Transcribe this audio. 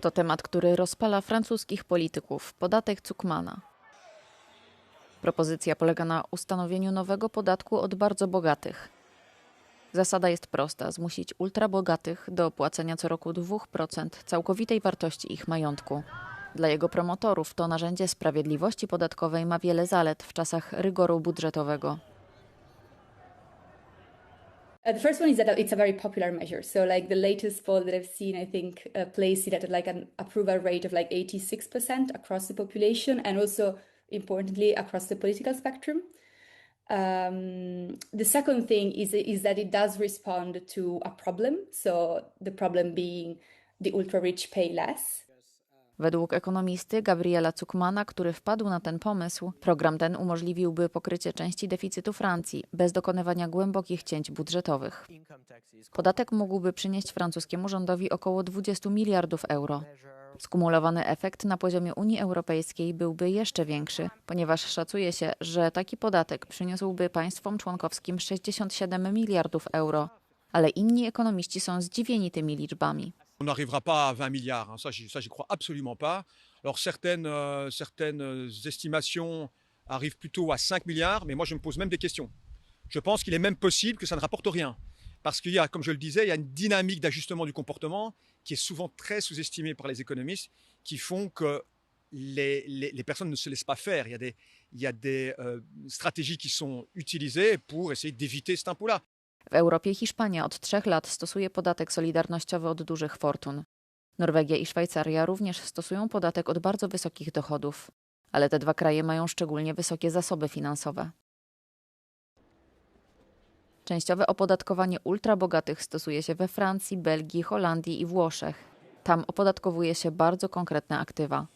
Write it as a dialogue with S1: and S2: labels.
S1: To temat, który rozpala francuskich polityków podatek Cukmana. Propozycja polega na ustanowieniu nowego podatku od bardzo bogatych. Zasada jest prosta: zmusić ultrabogatych do płacenia co roku 2% całkowitej wartości ich majątku. Dla jego promotorów to narzędzie sprawiedliwości podatkowej ma wiele zalet w czasach rygoru budżetowego.
S2: Uh, the first one is that it's a very popular measure. So, like the latest poll that I've seen, I think uh, placed it at like an approval rate of like 86% across the population, and also importantly across the political spectrum. Um, the second thing is is that it does respond to a problem. So the problem being the ultra rich pay less.
S1: Według ekonomisty Gabriela Cukmana, który wpadł na ten pomysł, program ten umożliwiłby pokrycie części deficytu Francji bez dokonywania głębokich cięć budżetowych. Podatek mógłby przynieść francuskiemu rządowi około 20 miliardów euro. Skumulowany efekt na poziomie Unii Europejskiej byłby jeszcze większy, ponieważ szacuje się, że taki podatek przyniósłby państwom członkowskim 67 miliardów euro, ale inni ekonomiści są zdziwieni tymi liczbami.
S3: On n'arrivera pas à 20 milliards, hein, ça, j'y- crois absolument pas. Alors certaines, euh, euh, estimations arrivent plutôt à 5 milliards, mais moi je me pose même des questions. Je pense qu'il est même possible que ça ne rapporte rien. Parce qu'il y a, comme je le disais, il y a une dynamique d'ajustement du comportement qui est souvent très sous-estimée par les économistes, qui font que les, personnes ne se laissent pas faire. Il y a des, il y a des euh, stratégies qui sont utilisées pour essayer d'éviter cet impôt-là.
S1: W Europie Hiszpania od trzech lat stosuje podatek solidarnościowy od dużych fortun. Norwegia i Szwajcaria również stosują podatek od bardzo wysokich dochodów, ale te dwa kraje mają szczególnie wysokie zasoby finansowe. Częściowe opodatkowanie ultrabogatych stosuje się we Francji, Belgii, Holandii i Włoszech. Tam opodatkowuje się bardzo konkretne aktywa.